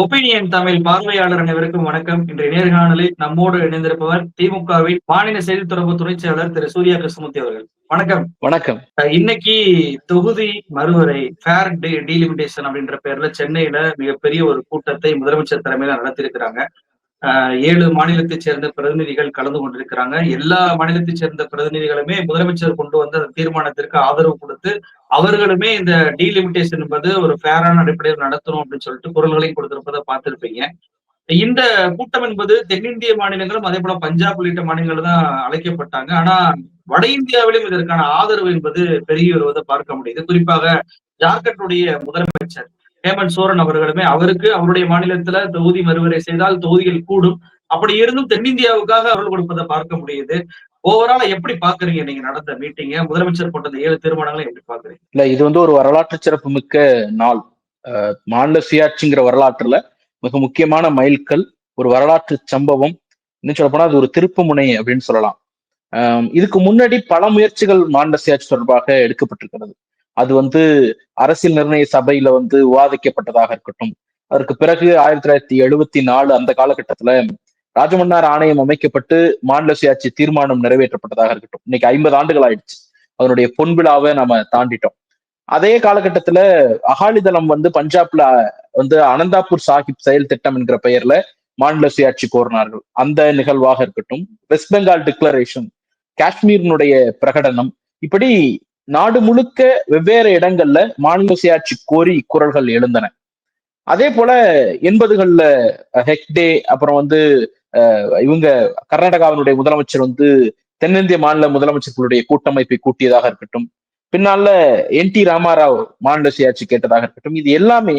Opinion Tamil பார்வையாளர் அனைவருக்கும் வணக்கம். இன்றைய நேர்காணலில் நம்மோடு இணைந்திருப்பவர் திமுகவின் மாநில செய்தி தொடர்பு துணை செயலர் திரு சூர்யா கிருஷ்ணமூர்த்தி அவர்கள். வணக்கம். வணக்கம். இன்னைக்கு தொகுதி மறுவரை ஃபேர் டீலிமிட்டேஷன் அப்படின்ற பேர்ல சென்னையில மிகப்பெரிய ஒரு கூட்டத்தை முதலமைச்சர் தலைமையில நடத்தியிருக்கிறாங்க. ஏழு மாநிலத்தைச் சேர்ந்த பிரதிநிதிகள் கலந்து கொண்டிருக்கிறாங்க. எல்லா மாநிலத்தைச் சேர்ந்த பிரதிநிதிகளுமே முதலமைச்சர் கொண்டு வந்த அந்த தீர்மானத்திற்கு ஆதரவு கொடுத்து அவர்களுமே இந்த டீலிமிட்டேஷன் என்பது ஒரு ஃபேரான அடிப்படையில் நடத்தணும் அப்படின்னு சொல்லிட்டு குரல்களையும் கொடுத்திருப்பதை பார்த்திருப்பீங்க. இந்த கூட்டம் என்பது தென்னிந்திய மாநிலங்களும் அதே போல பஞ்சாப் உள்ளிட்ட மாநிலங்கள் தான் அழைக்கப்பட்டாங்க. ஆனா வட இந்தியாவிலும் இதற்கான ஆதரவு என்பது பெருகி வருவதை பார்க்க முடியுது. குறிப்பாக ஜார்க்கண்டுடைய முதலமைச்சர். ஹேமந்த் சோரன் அவர்களுமே அவருக்கு அவருடைய மாநிலத்துல தொகுதி மறுவரை செய்தால் தொகுதிகள் கூடும். அப்படி இருந்தும் தென்னிந்தியாவுக்காக அவர்கள் கொடுப்பதை பார்க்க முடியுது. ஓவரால எப்படி பாக்குறீங்க நீங்க நடந்த மீட்டிங்க முதலமைச்சர் போட்ட ஏழு தீர்மானங்களை எப்படி பாக்குறீங்க? இல்ல இது வந்து ஒரு வரலாற்று சிறப்பு மிக்க நாள். மாநில சுயாட்சிங்கிற வரலாற்றுல மிக முக்கியமான மைல்கல் ஒரு வரலாற்று சம்பவம். இன்னும் சொல்ல போனா அது ஒரு திருப்பு முனை அப்படின்னு சொல்லலாம். ஆஹ் இதுக்கு முன்னாடி பல முயற்சிகள் மாநில சுயாட்சி தொடர்பாக எடுக்கப்பட்டிருக்கிறது. அது வந்து அரசியல் நிர்ணய சபையில வந்து விவாதிக்கப்பட்டதாக இருக்கட்டும். அதற்கு பிறகு ஆயிரத்தி தொள்ளாயிரத்தி எழுபத்தி நாலு அந்த காலகட்டத்துல ராஜமன்னார் ஆணையம் அமைக்கப்பட்டு மாநில சுயாட்சி தீர்மானம் நிறைவேற்றப்பட்டதாக இருக்கட்டும். இன்னைக்கு ஐம்பது ஆண்டுகள் ஆயிடுச்சு. அதனுடைய பொன் விழாவை நாம தாண்டிட்டோம். அதே காலகட்டத்துல அகாலிதளம் வந்து பஞ்சாப்ல வந்து அனந்தாபூர் சாஹிப் செயல் திட்டம் என்கிற பெயர்ல மாநில சுயாட்சி கோரினார்கள். அந்த நிகழ்வாக இருக்கட்டும். வெஸ்ட் பெங்கால் டிக்ளரேஷன் காஷ்மீரினுடைய பிரகடனம் இப்படி நாடு முழுக்க வெவ்வேறு இடங்கள்ல மாநில சுயாட்சி கோரி குரல்கள் எழுந்தன. அதே போல எண்பதுகள்ல ஹெக்டே அப்புறம் வந்து இவங்க கர்நாடகாவினுடைய முதலமைச்சர் வந்து தென்னிந்திய மாநில முதலமைச்சர்களுடைய கூட்டமைப்பை கூட்டியதாக இருக்கட்டும் பின்னால என் டி ராமாராவ் மாநில சுயாட்சி கேட்டதாக இருக்கட்டும் இது எல்லாமே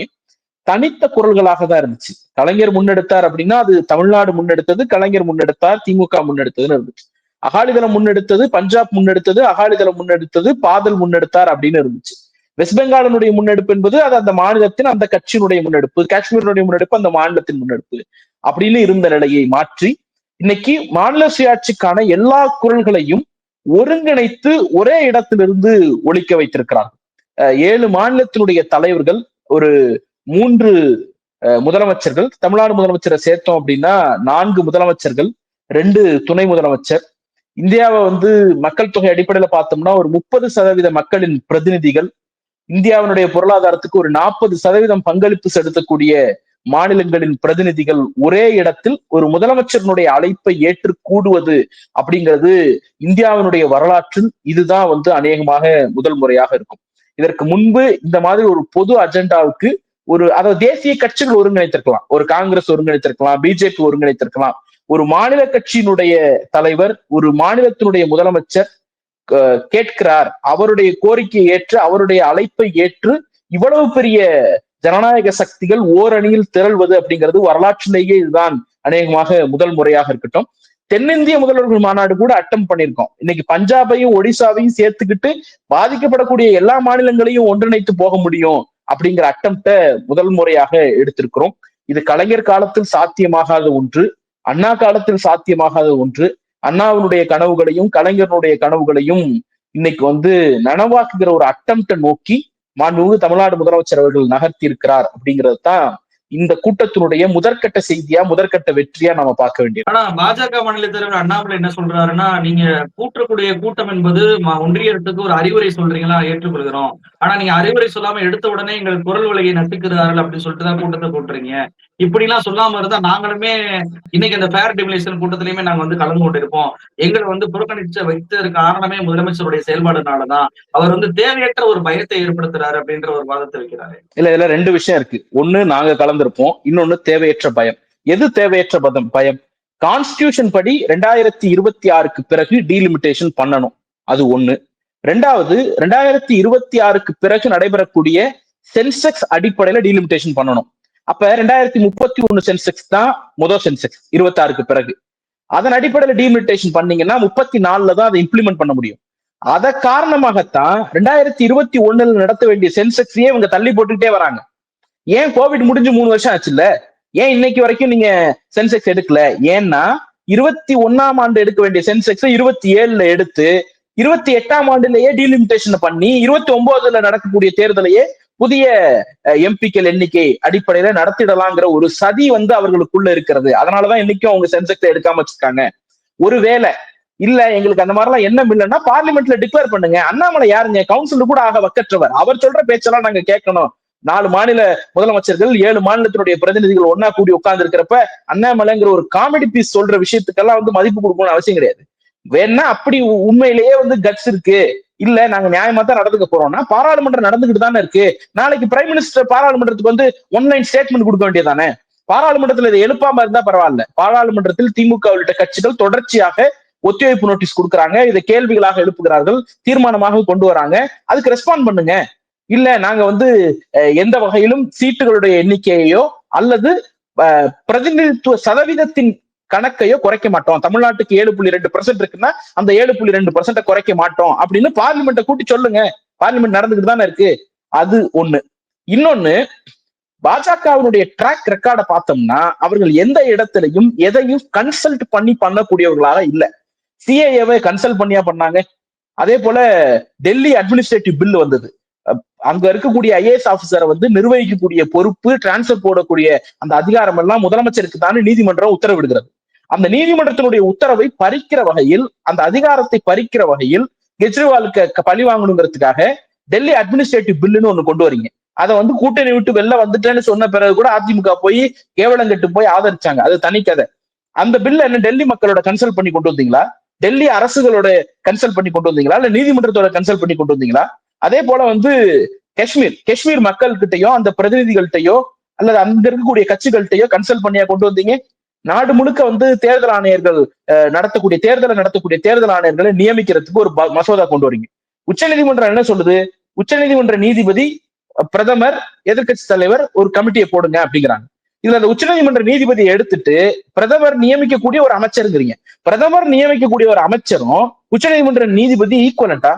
தனித்த குரல்களாக தான் இருந்துச்சு. கலைஞர் முன்னெடுத்தார் அப்படின்னா அது தமிழ்நாடு முன்னெடுத்தது கலைஞர் முன்னெடுத்தார் திமுக முன்னெடுத்ததுன்னு இருந்துச்சு. அகாலிதளம் முன்னெடுத்தது பஞ்சாப் முன்னெடுத்தது அகாலிதளம் முன்னெடுத்தது பாதல் முன்னெடுத்தார் அப்படின்னு இருந்துச்சு. வெஸ்ட் பெங்காலினுடைய முன்னெடுப்பு என்பது அது அந்த மாநிலத்தின் அந்த கட்சியினுடைய முன்னெடுப்பு காஷ்மீரினுடைய முன்னெடுப்பு அந்த மாநிலத்தின் முன்னெடுப்பு. அப்படின்னு இருந்த நிலையை மாற்றி இன்னைக்கு மாநில சுயாட்சிக்கான எல்லா குரல்களையும் ஒருங்கிணைத்து ஒரே இடத்திலிருந்து ஒழிக்க வைத்திருக்கிறார் ஏழு மாநிலத்தினுடைய தலைவர்கள் ஒரு மூன்று முதலமைச்சர்கள் தமிழ்நாடு முதலமைச்சரை சேர்த்தோம் அப்படின்னா நான்கு முதலமைச்சர்கள் ரெண்டு துணை முதலமைச்சர் இந்தியாவை வந்து மக்கள் தொகை அடிப்படையில பார்த்தோம்னா ஒரு முப்பது சதவீத மக்களின் பிரதிநிதிகள் இந்தியாவினுடைய பொருளாதாரத்துக்கு ஒரு நாற்பது சதவீதம் பங்களிப்பு செலுத்தக்கூடிய மாநிலங்களின் பிரதிநிதிகள் ஒரே இடத்தில் ஒரு முதலமைச்சரினுடைய அழைப்பை ஏற்று கூடுவது அப்படிங்கிறது இந்தியாவினுடைய வரலாற்றில் இதுதான் வந்து அநேகமாக முதல் முறையாக இருக்கும். இதற்கு முன்பு இந்த மாதிரி ஒரு பொது அஜெண்டாவுக்கு ஒரு அதாவது தேசிய கட்சிகள் ஒருங்கிணைத்திருக்கலாம். ஒரு காங்கிரஸ் ஒருங்கிணைத்திருக்கலாம் பிஜேபி ஒருங்கிணைத்திருக்கலாம். ஒரு மாநில கட்சியினுடைய தலைவர் ஒரு மாநிலத்தினுடைய முதலமைச்சர் கேட்கிறார். அவருடைய கோரிக்கையை ஏற்று அவருடைய அழைப்பை ஏற்று இவ்வளவு பெரிய ஜனநாயக சக்திகள் ஓரணியில் திரள்வது அப்படிங்கிறது வரலாற்றிலேயே இதுதான் அநேகமாக முதல் முறையாக இருக்கட்டும். தென்னிந்திய முதல்வர்கள் மாநாடு கூட அட்டம் பண்ணியிருக்கோம். இன்னைக்கு பஞ்சாபையும் ஒடிசாவையும் சேர்த்துக்கிட்டு பாதிக்கப்படக்கூடிய எல்லா மாநிலங்களையும் ஒன்றிணைத்து போக முடியும் அப்படிங்கிற அட்டம்ப்ட முதல் முறையாக எடுத்திருக்கிறோம். இது கலைஞர் காலத்தில் சாத்தியமாகாத ஒன்று. அண்ணா காலத்தில் சாத்தியமாகாத ஒன்று. அண்ணாவினுடைய கனவுகளையும் கலைஞருடைய கனவுகளையும் இன்னைக்கு வந்து நனவாக்குகிற ஒரு அட்டம்ப்ட நோக்கி மாண்புமிகு தமிழ்நாடு முதலமைச்சர் அவர்கள் நகர்த்தி இருக்கிறார் அப்படிங்கிறது தான் இந்த கூட்டத்தினுடைய முதற்கட்ட செய்தியா முதற்கட்ட வெற்றியா நாம பார்க்க வேண்டியது. ஆனா பாஜக மாநில தலைவர் அண்ணாமலை என்ன சொல்றாருன்னா நீங்க கூட்டக்கூடிய கூட்டம் என்பது ஒன்றிய அரசுக்கு ஒரு அறிவுரை சொல்றீங்களா ஏற்றுக்கொள்கிறோம் ஆனா நீங்க அறிவுரை சொல்லாம எடுத்த உடனே எங்கள் குரல் விலையை நசுக்கிறார்கள் அப்படின்னு சொல்லிட்டு தான் கூட்டத்தை போட்டுறீங்க இப்படி எல்லாம் சொல்லாம இருந்தா நாங்களுமே இன்னைக்கு அந்த ஃபேர் டிமிலேஷன் கூட்டத்திலயுமே நாங்க வந்து கலந்து கொண்டிருப்போம். எங்களை வந்து புறக்கணிச்ச வைத்ததற்கு காரணமே முதலமைச்சருடைய செயல்பாடுனாலதான். அவர் வந்து தேவையற்ற ஒரு பயத்தை ஏற்படுத்துறாரு அப்படின்ற ஒரு வாதத்தை வைக்கிறாரு. இல்ல இதுல ரெண்டு விஷயம் இருக்கு. ஒண்ணு நாங்க கலந்திருப்போம் இன்னொன்னு தேவையற்ற பயம். எது தேவையற்ற பதம்? பயம். கான்ஸ்டியூஷன் படி ரெண்டாயிரத்தி இருபத்தி ஆறுக்கு பிறகு டீலிமிட்டேஷன் பண்ணணும். அது ஒண்ணு. ரெண்டாவது ரெண்டாயிரத்தி இருபத்தி ஆறுக்கு பிறகு நடைபெறக்கூடிய சென்செக்ஸ் அடிப்படையில டீலிமிட்டேஷன் பண்ணணும். அப்ப ரெண்டாயிரத்தி முப்பத்தி ஒண்ணு சென்செக்ஸ் தான் முதல் சென்செக்ஸ் இருபத்தி ஆறுக்கு பிறகு. அதன் அடிப்படையில டீலிமிட்டேஷன் பண்ணீங்கன்னா முப்பத்தி நாலுல தான் அதை இம்ப்ளிமெண்ட் பண்ண முடியும். அத காரணமாகத்தான் ரெண்டாயிரத்தி இருபத்தி ஒண்ணுல நடத்த வேண்டிய சென்செக்ஸையே இவங்க தள்ளி போட்டுக்கிட்டே வராங்க. ஏன் கோவிட் முடிஞ்சு மூணு வருஷம் ஆச்சுல்ல? ஏன் இன்னைக்கு வரைக்கும் நீங்க சென்செக்ஸ் எடுக்கல? ஏன்னா இருபத்தி ஒன்னாம் ஆண்டு எடுக்க வேண்டிய சென்செக்ஸ் இருபத்தி ஏழுல எடுத்து இருபத்தி எட்டாம் ஆண்டுலயே டீலிமிட்டேஷன் பண்ணி இருபத்தி ஒன்பதுல நடக்கக்கூடிய தேர்தலையே புதிய எம்பிக்கள் எண்ணிக்கை அடிப்படையில நடத்திடலாங்கிற ஒரு சதி வந்து அவர்களுக்குள்ள இருக்கிறது. அதனாலதான் இன்னைக்கும் அவங்க சென்செக்ஸ் எடுக்காம வச்சிருக்காங்க. ஒருவேளை இல்ல எங்களுக்கு அந்த மாதிரிலாம் எண்ணம் இல்லைன்னா பார்லிமெண்ட்ல டிக்ளேர் பண்ணுங்க. அண்ணாமலை யாருங்க? கவுன்சில் கூட ஆக வக்கற்றவர். அவர் சொல்ற பேச்செல்லாம் நாங்க கேட்கணும். நாலு மாநில முதலமைச்சர்கள் ஏழு மாநிலத்தினுடைய பிரதிநிதிகள் ஒன்னா கூடி உட்கார்ந்து இருக்கிறப்ப அண்ணாமலைங்கிற ஒரு காமெடி பீஸ் சொல்ற விஷயத்துக்கெல்லாம் வந்து மதிப்பு கொடுக்கணும்னு அவசியம் கிடையாது. வேணா அப்படி உண்மையிலேயே வந்து கட்ஸ் இருக்கு. இல்ல நாங்க நியாயமா தான் நடந்துக்க போறோம்னா பாராளுமன்றம் நடந்துகிட்டு தானே இருக்கு. நாளைக்கு பிரைம் மினிஸ்டர் பாராளுமன்றத்துக்கு வந்து ஒன்லைன் ஸ்டேட்மெண்ட் கொடுக்க வேண்டியதானே பாராளுமன்றத்தில் இதை எழுப்பாம இருந்தா பரவாயில்ல. பாராளுமன்றத்தில் திமுக உள்ளிட்ட கட்சிகள் தொடர்ச்சியாக ஒத்திவைப்பு நோட்டீஸ் கொடுக்குறாங்க. இதை கேள்விகளாக எழுப்புகிறார்கள். தீர்மானமாக கொண்டு வராங்க. அதுக்கு ரெஸ்பாண்ட் பண்ணுங்க. இல்ல நாங்க வந்து எந்த வகையிலும் சீட்டுகளுடைய எண்ணிக்கையோ அல்லது பிரதிநிதித்துவ சதவீதத்தின் கணக்கையோ குறைக்க மாட்டோம். தமிழ்நாட்டுக்கு ஏழு புள்ளி ரெண்டு பர்சன்ட் இருக்குன்னா அந்த ஏழு புள்ளி ரெண்டு பர்சன்ட குறைக்க மாட்டோம் அப்படின்னு பார்லிமெண்ட்டை கூட்டி சொல்லுங்க. பார்லிமெண்ட் நடந்துகிட்டு தானே இருக்கு. அது ஒண்ணு. இன்னொன்னு பாஜகவினுடைய ட்ராக் ரெக்கார்டை பார்த்தோம்னா அவர்கள் எந்த இடத்துலையும் எதையும் கன்சல்ட் பண்ணி பண்ணக்கூடியவர்களாக இல்ல. சிஏஏவை கன்சல்ட் பண்ணியா பண்ணாங்க. அதே போல டெல்லி அட்மினிஸ்ட்ரேட்டிவ் பில் வந்தது. அங்க இருக்கக்கூடிய ஐஏஎஸ் ஆபிசரை வந்து நிர்வகிக்கக்கூடிய பொறுப்பு டிரான்ஸ்பர் போடக்கூடிய அந்த அதிகாரம் எல்லாம் முதலமைச்சருக்கு தானே நீதிமன்றம் உத்தரவிடுகிறது. அந்த நீதிமன்றத்தினுடைய உத்தரவை பறிக்கிற வகையில் அந்த அதிகாரத்தை பறிக்கிற வகையில் கெஜ்ரிவாலுக்கு பழி வாங்கணுங்கிறதுக்காக டெல்லி அட்மினிஸ்ட்ரேட்டிவ் பில்லுன்னு ஒண்ணு கொண்டு வரீங்க. அதை வந்து கூட்டணி விட்டு வெளில வந்துட்டேன்னு சொன்ன பிறகு கூட அதிமுக போய் கேவலங்கட்டு போய் ஆதரிச்சாங்க. அது தனி கதை. அந்த பில்ல என்ன டெல்லி மக்களோட கன்சல்ட் பண்ணி கொண்டு வந்தீங்களா? டெல்லி அரசுகளோட கன்சல்ட் பண்ணி கொண்டு வந்தீங்களா? இல்ல நீதிமன்றத்தோட கன்சல்ட் பண்ணி கொண்டு வந்தீங்களா? அதே போல வந்து காஷ்மீர் காஷ்மீர் மக்கள்கிட்டயோ அந்த பிரதிநிதிகள்கிட்டயோ அல்லது அங்க இருக்கக்கூடிய கட்சிகள்கிட்டயோ கன்சல்ட் பண்ணியா கொண்டு வந்தீங்க? நாடு முழுக்க வந்து தேர்தல் ஆணையர்கள் நடத்தக்கூடிய தேர்தலை நடத்தக்கூடிய தேர்தல் ஆணையர்களை நியமிக்கிறதுக்கு ஒரு மசோதா கொண்டு வரீங்க. உச்சநீதிமன்றம் என்ன சொல்லுது? உச்சநீதிமன்ற நீதிபதி பிரதமர் எதிர்கட்சி தலைவர் ஒரு கமிட்டியை போடுங்க அப்படிங்கிறாங்க. இதுல அந்த உச்சநீதிமன்ற நீதிபதியை எடுத்துட்டு பிரதமர் நியமிக்கக்கூடிய ஒரு அமைச்சருங்கிறீங்க. பிரதமர் நியமிக்கக்கூடிய ஒரு அமைச்சரும் உச்சநீதிமன்ற நீதிபதி ஈக்குவலண்டா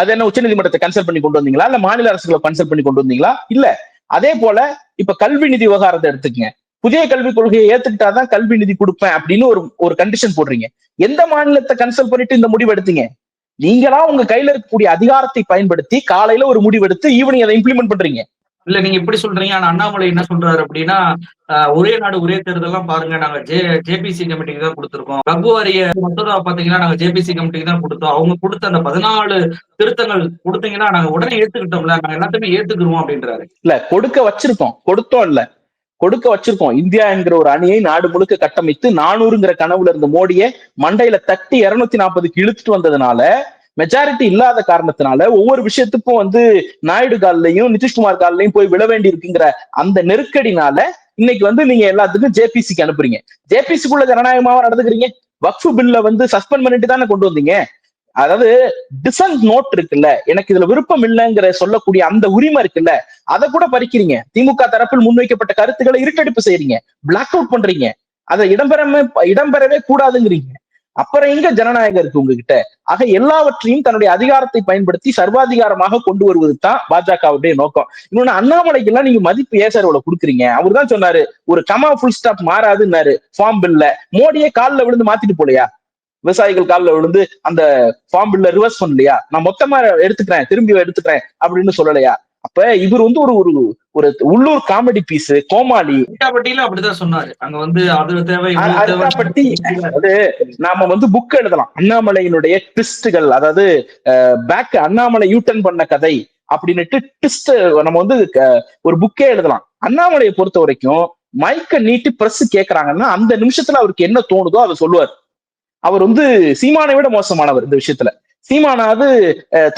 அது என்ன உச்சநீதிமன்றத்தை கன்சல்ட் பண்ணி கொண்டு வந்தீங்களா? இல்ல மாநில அரசுகளை கன்சல்ட் பண்ணி கொண்டு வந்தீங்களா? இல்ல. அதே போல இப்ப கல்வி நிதி விவகாரத்தை எடுத்துக்கங்க. புதிய கல்விக் கொள்கையை ஏத்துக்கிட்டாதான் கல்வி நிதி கொடுப்பேன் அப்படின்னு ஒரு ஒரு கண்டிஷன் போடுறீங்க. எந்த மாநிலத்தை கன்சல்ட் பண்ணிட்டு இந்த முடிவு எடுத்தீங்க? நீங்களா உங்க கையில இருக்கக்கூடிய அதிகாரத்தை பயன்படுத்தி காலையில ஒரு முடிவெடுத்து ஈவினிங் அதை இம்ப்ளிமெண்ட் பண்றீங்க. இல்ல நீங்க இப்படி சொல்றீங்க. ஆனா அண்ணாமலை என்ன சொல்றாரு அப்படின்னா ஒரே நாடு ஒரே தேர்தல்லாம் பாருங்க. நாங்க ஜே ஜேபிசி கமிட்டிக்கு தான் கொடுத்துருக்கோம். ரகு மசோதா பாத்தீங்கன்னா நாங்க ஜேபிசி கமிட்டிக்கு தான் கொடுத்தோம். அவங்க கொடுத்த அந்த பதினாலு திருத்தங்கள் கொடுத்தீங்கன்னா நாங்க உடனே ஏத்துக்கிட்டோம்ல. நாங்க எல்லாத்தையுமே ஏத்துக்குருவோம் அப்படின்றாரு. இல்ல கொடுக்க வச்சிருக்கோம். கொடுத்தோம் இல்ல. கொடுக்க வச்சிருக்கோம். இந்தியா என்கிற ஒரு அணியை நாடு முழுக்க கட்டமைத்து நானூறுங்கிற கனவுல இருந்த மோடியை மண்டையில தட்டி இருநூத்தி நாற்பதுக்கு இழுத்துட்டு வந்ததுனால மெஜாரிட்டி இல்லாத காரணத்தினால ஒவ்வொரு விஷயத்துக்கும் வந்து நாயுடு காலிலையும் நிதிஷ்குமார் கால்லையும் போய் விழ வேண்டி இருக்குங்கிற அந்த நெருக்கடினால இன்னைக்கு வந்து நீங்க எல்லாத்துக்கும் ஜேபிசிக்கு அனுப்புறீங்க. ஜேபிசிக்குள்ள ஜனநாயகமாவா நடந்துக்கிறீங்க? வக்ஃபு பில்ல வந்து சஸ்பெண்ட் பண்ணிட்டு தானே கொண்டு வந்தீங்க? அதாவது டிசன்ட் நோட் இருக்குல்ல எனக்கு இதுல விருப்பம் இல்லைங்கிற சொல்லக்கூடிய அந்த உரிமை இருக்குல்ல அதை கூட பறிக்கிறீங்க. திமுக தரப்பில் முன்வைக்கப்பட்ட கருத்துக்களை இருட்டடிப்பு செய்யறீங்க பிளாக் அவுட் பண்றீங்க. அதை இடம்பெறமே இடம்பெறவே கூடாதுங்கிறீங்க. அப்புறம் எங்க ஜனநாயகம் இருக்கு உங்ககிட்ட? ஆக எல்லாவற்றையும் தன்னுடைய அதிகாரத்தை பயன்படுத்தி சர்வாதிகாரமாக கொண்டு வருவது தான் பாஜகவுடைய நோக்கம். இன்னொன்னு அண்ணாமலைக்கு எல்லாம் நீங்க மதிப்பு ஏசரோட கொடுக்குறீங்க. அவர் தான் சொன்னாரு ஒரு கமா ஃபுல் ஸ்டாப் மாறாதுன்னாரு. ஃபார்ம் பில்ல மோடியே காலில் விழுந்து மாத்திட்டு போலையா? விவசாயிகள் காலில் விழுந்து அந்த ஃபார்ம் பில்ல ரிவர்ஸ் பண்ணலையா? நான் மொத்தமா எடுத்துக்கிறேன் திரும்பி எடுத்துக்கிறேன் அப்படின்னு சொல்லலையா? அப்ப இவர் வந்து ஒரு ஒரு ஒரு உள்ளூர் காமெடி பீஸ் கோமாளி. பட்டியில அப்படிதான் சொன்னாரு. அங்க வந்து அது தேவை. பட்டி அதாவது நாம வந்து புக் எழுதலாம். அண்ணாமலையினுடைய ட்விஸ்டுகள் அதாவது பேக் அண்ணாமலை யூட்டன் பண்ண கதை அப்படின்னுட்டு ட்விஸ்ட் நம்ம வந்து ஒரு புக்கே எழுதலாம். அண்ணாமலையை பொறுத்த வரைக்கும் மைக்க நீட்டி பிரஸ் கேட்கறாங்கன்னா அந்த நிமிஷத்துல அவருக்கு என்ன தோணுதோ அதை சொல்லுவார். அவர் வந்து சீமானை விட மோசமானவர் இந்த விஷயத்துல. சீமானாவது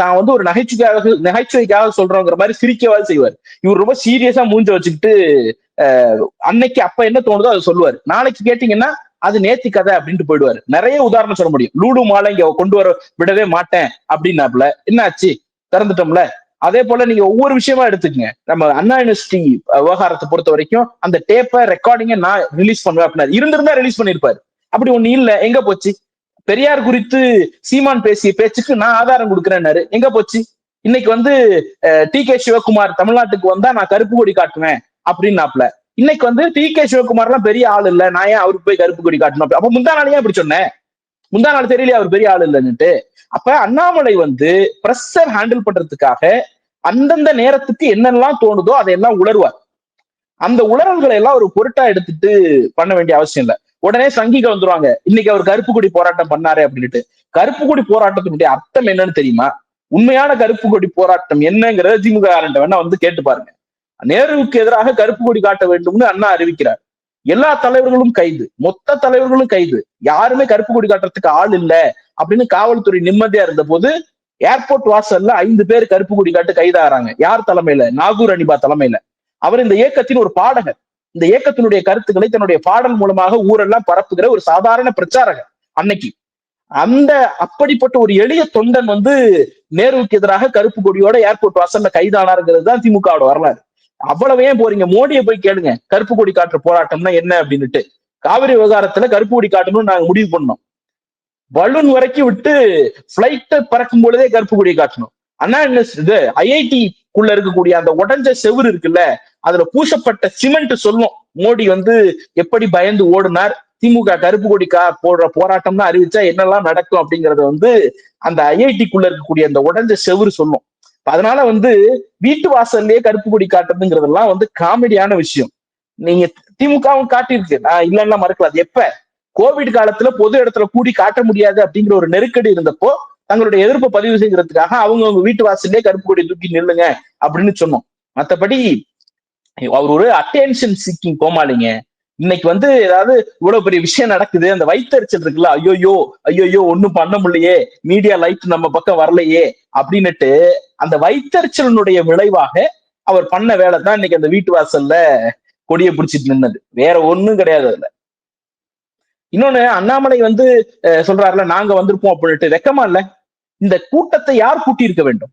தான் வந்து ஒரு நகைச்சுவைக்காக நகைச்சுவைக்காக சொல்றோங்கிற மாதிரி சிரிக்கவாது செய்வார். இவர் ரொம்ப சீரியஸா மூஞ்ச வச்சுக்கிட்டு அன்னைக்கு அப்ப என்ன தோணுதோ அதை சொல்லுவார். நாளைக்கு கேட்டீங்கன்னா அது நேத்தி கதை அப்படின்ட்டு போயிடுவாரு. நிறைய உதாரணம் சொல்ல முடியும். லூடு மாலை இங்க கொண்டு வர விடவே மாட்டேன் அப்படின்னாப்புல என்னாச்சு? திறந்துட்டோம்ல? அதே போல நீங்க ஒவ்வொரு விஷயமா எடுத்துக்கங்க. நம்ம அண்ணா யூனிவர்சிட்டி விவகாரத்தை பொறுத்த வரைக்கும் அந்த டேப்பை ரெக்கார்டிங்க நான் ரிலீஸ் பண்ணுவேன் அப்படின்னா இருந்திருந்தா ரிலீஸ் பண்ணிருப்பாரு அப்படி ஒண்ணு இல்ல. எங்க போச்சு? பெரியார் குறித்து சீமான் பேசிய பேச்சுக்கு நான் ஆதாரம் கொடுக்குறேன்னாரு. எங்க போச்சு? இன்னைக்கு வந்து டி கே சிவகுமார் தமிழ்நாட்டுக்கு வந்தா நான் கருப்பு கொடி காட்டுவேன் அப்படின்னாப்ல. இன்னைக்கு வந்து டி கே சிவகுமார் எல்லாம் பெரிய ஆள் இல்ல நான் ஏன் அவருக்கு போய் கருப்பு கொடி காட்டணும் அப்ப முந்தா நாளையே அப்படி சொன்னேன்? முந்தா நாள் தெரியல அவர் பெரிய ஆள் இல்லைன்னுட்டு? அப்ப அண்ணாமலை வந்து பிரஷர் ஹேண்டில் பண்றதுக்காக அந்தந்த நேரத்துக்கு என்னெல்லாம் தோணுதோ அதையெல்லாம் உளருவார் அந்த உணர்வுகளை எல்லாம் ஒரு பொருட்டா எடுத்துட்டு பண்ண வேண்டிய அவசியம் இல்லை. உடனே சங்கிகள் வந்துருவாங்க. இன்னைக்கு அவர் கருப்பு கொடி போராட்டம் பண்ணாரு அப்படின்ட்டு கருப்பு கொடி போராட்டத்தினுடைய அர்த்தம் என்னன்னு தெரியுமா? உண்மையான கருப்பு கொடி போராட்டம் என்னங்கிறத திமுக வேணா வந்து கேட்டு பாருங்க. நேருவுக்கு எதிராக கருப்பு கொடி காட்ட வேண்டும்னு அண்ணா அறிவிக்கிறார். எல்லா தலைவர்களும் கைது. மொத்த தலைவர்களும் கைது. யாருமே கருப்பு கொடி காட்டுறதுக்கு ஆள் இல்ல அப்படின்னு காவல்துறை நிம்மதியா இருந்த போது ஏர்போர்ட் வாசல்ல ஐந்து பேர் கருப்பு கொடி காட்டு கைதாகிறாங்க. யார் தலைமையில? நாகூர் அனிபா தலைமையில. அவர் இந்த இயக்கத்தின் ஒரு பாடகர். இந்த இயக்கத்தினுடைய கருத்துக்களை தன்னுடைய பாடல் மூலமாக ஊரெல்லாம் பரப்புகிற ஒரு சாதாரண பிரச்சாரகர் அன்னைக்கு. அந்த அப்படிப்பட்ட ஒரு எளிய தொண்டன் வந்து நேருவுக்கு எதிராக கருப்பு கொடியோட ஏர்போர்ட் வாசல்ல கைதானாருங்கிறது தான் திமுகவோட வரலாறு. அவ்வளவு ஏன் போறீங்க? மோடியை போய் கேளுங்க. கருப்பு கொடி காட்டுற போராட்டம்னா என்ன அப்படின்னுட்டு. காவிரி விவகாரத்துல கருப்பு கொடி காட்டணும்னு நாங்க முடிவு பண்ணோம். பலூன் வரைக்கும் விட்டு பிளைட்ட பறக்கும் பொழுதே கருப்பு கொடியை காட்டணும். அண்ணா என்ன இது? ஐஐடி குள்ள இருக்கக்கூடிய அந்த உடஞ்ச செவுரு இருக்குல்ல அதுல பூசப்பட்ட சிமெண்ட் சொல்லும் மோடி வந்து எப்படி பயந்து ஓடினார்? திமுக கருப்பு கொடி கா போடுற போராட்டம்னு அறிவிச்சா என்னெல்லாம் நடக்கும் அப்படிங்கறத வந்து அந்த ஐஐடிக்குள்ள இருக்கக்கூடிய அந்த உடஞ்ச செவுறு சொல்லும். அதனால வந்து வீட்டு வாசல்லையே கருப்பு கொடி காட்டுறதுங்கிறதெல்லாம் வந்து காமெடியான விஷயம். நீங்க திமுகவும் காட்டியிருக்கு. நான் இல்லைன்னா மறுக்கல அது எப்ப? கோவிட் காலத்துல பொது இடத்துல கூடி காட்ட முடியாது அப்படிங்கிற ஒரு நெருக்கடி இருந்தப்போ தங்களுடைய எதிர்ப்பை பதிவு செய்யறதுக்காக அவங்க அவங்க வீட்டு வாசல்லே கருப்பு கொடி தூக்கி நில்லுங்க அப்படின்னு சொன்னோம். மற்றபடி அவர் ஒரு அட்டென்ஷன் சீக்கிங் கோமாளிங்க. இன்னைக்கு வந்து ஏதாவது இவ்வளவு பெரிய விஷயம் நடக்குது அந்த வயிற்றுச்சல் இருக்குல்ல ஐயோயோ ஐயோயோ ஒன்னும் பண்ண முடியலையே மீடியா லைட் நம்ம பக்கம் வரலையே அப்படின்னுட்டு அந்த வைத்தறிச்சலினுடைய விளைவாக அவர் பண்ண வேலை தான் இன்னைக்கு அந்த வீட்டு வாசல்ல கொடியை பிடிச்சிட்டு நின்னது. வேற ஒண்ணும் கிடையாது அதுல. இன்னொன்னு அண்ணாமலை வந்து சொல்றாருல நாங்க வந்திருப்போம் அப்படின்ட்டு வெக்கமா இல்ல. இந்த கூட்டத்தை யார் கூட்டி இருக்க வேண்டும்?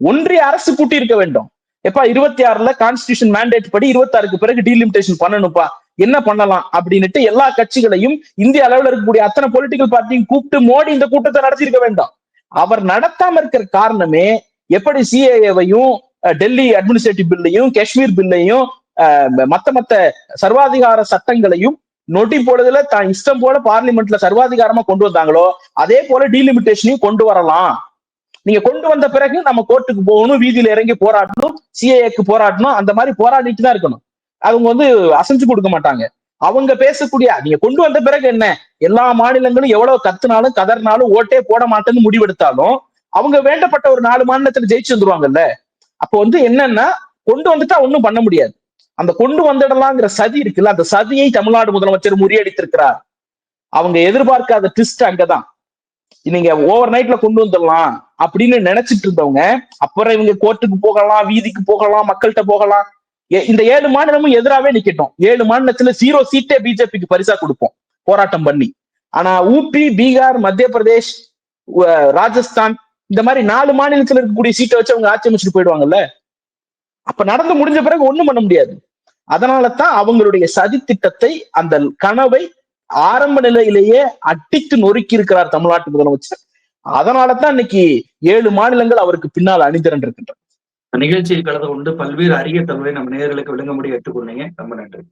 ஒன்றிய அரசு கூட்டி இருக்க வேண்டும். எப்பா இருபத்தி ஆறுல கான்ஸ்டியூஷன் மேண்டேட் படி இருபத்தி ஆறுக்கு பிறகு டீலிமிட்டேஷன் பண்ணணும்ப்பா. என்ன பண்ணலாம் அப்படின்னுட்டு எல்லா கட்சிகளையும் இந்திய அளவில் இருக்கக்கூடிய அத்தனை பொலிட்டிக்கல் பார்ட்டியும் கூப்பிட்டு மோடி இந்த கூட்டத்தை நடத்தியிருக்க வேண்டாம். அவர் நடத்தாம இருக்கிற காரணமே எப்படி சிஏஏவையும் டெல்லி அட்மினிஸ்ட்ரேட்டிவ் பில்லையும் காஷ்மீர் பில்லையும் மத்த மத்த சர்வாதிகார சட்டங்களையும் நொட்டி போடுறதுல தான் இஷ்டம் போல பார்லிமெண்ட்ல சர்வாதிகாரமா கொண்டு வந்தாங்களோ அதே போல டீலிமிட்டேஷனையும் கொண்டு வரலாம். நீங்க கொண்டு வந்த பிறகு நம்ம கோர்ட்டுக்கு போகணும் வீதியில இறங்கி போராடணும் சிஏஏக்கு போராடணும் அந்த மாதிரி போராடிட்டு தான் இருக்கணும். அவங்க வந்து அசைஞ்சு கொடுக்க மாட்டாங்க. அவங்க பேசக்கூடிய நீங்க கொண்டு வந்த பிறகு என்ன? எல்லா மாநிலங்களும் எவ்வளவு கத்துனாலும் கதறினாலும் ஓட்டே போட மாட்டேன்னு முடிவெடுத்தாலும் அவங்க வேண்டப்பட்ட ஒரு நாலு மாநிலத்துல ஜெயிச்சு வந்துருவாங்கல்ல? அப்போ வந்து என்னன்னா கொண்டு வந்துட்டா ஒண்ணும் பண்ண முடியாது. அந்த கொண்டு வந்துடலாங்கிற சதி இருக்குல்ல அந்த சதியை தமிழ்நாடு முதலமைச்சர் முறியடித்திருக்கிறார். அவங்க எதிர்பார்க்காத ட்விஸ்ட் அங்கதான். நீங்க ஓவர் நைட்ல கொண்டு வந்துடலாம் அப்படின்னு நினைச்சிட்டு இருந்தவங்க அப்புறம் இவங்க கோர்ட்டுக்கு போகலாம் வீதிக்கு போகலாம் மக்கள்கிட்ட போகலாம். இந்த ஏழு மாநிலமும் எதிராவே நிக்கட்டும். ஏழு மாநிலத்துல ஜீரோ சீட்டே பிஜேபிக்கு பரிசா கொடுப்போம் போராட்டம் பண்ணி. ஆனா ஊபி பீகார் மத்திய பிரதேஷ் ராஜஸ்தான் இந்த மாதிரி நாலு மாநிலத்துல இருக்கக்கூடிய சீட்டை வச்சு அவங்க ஆட்சி அமைச்சிட்டு போயிடுவாங்கல்ல? அப்ப நடந்து முடிஞ்ச பிறகு ஒண்ணும் பண்ண முடியாது. அதனாலதான் அவங்களுடைய சதி திட்டத்தை அந்த கனவை ஆரம்ப நிலையிலேயே அட்டித்து நொறுக்கி இருக்கிறார் தமிழ்நாட்டு முதலமைச்சர். அதனால தான் இன்னைக்கு ஏழு மாநிலங்கள் அவருக்கு பின்னால் அணிதிரண்டு இருக்கின்றன நிகழ்ச்சியில் கலந்து கொண்டு பல்வேறு அரிய தகவலை நம்ம நேர்களுக்கு விளங்க முடிய எடுத்துக்கொண்டீங்க ரொம்ப நன்றி.